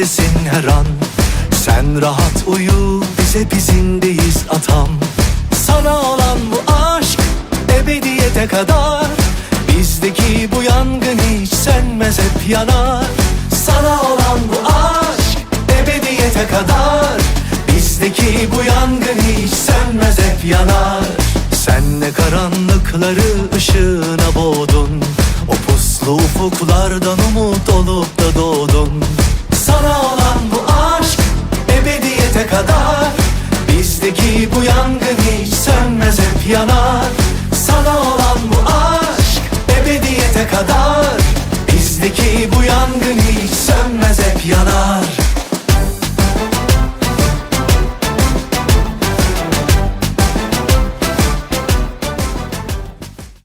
bizdesin her an. Sen rahat uyu biz hep izindeyiz atam. Sana olan bu aşk ebediyete kadar. Bizdeki bu yangın hiç sönmez hep yanar. Sana olan bu aşk ebediyete kadar. Bizdeki bu yangın hiç sönmez hep yanar. Sen ne karanlıkları ışığına boğdun ufuklardan umut olup da doğdun. Sana olan bu aşk ebediyete kadar. Bizdeki bu yangın hiç sönmez hep yanar. Sana olan bu aşk ebediyete kadar. Bizdeki bu yangın hiç sönmez hep yanar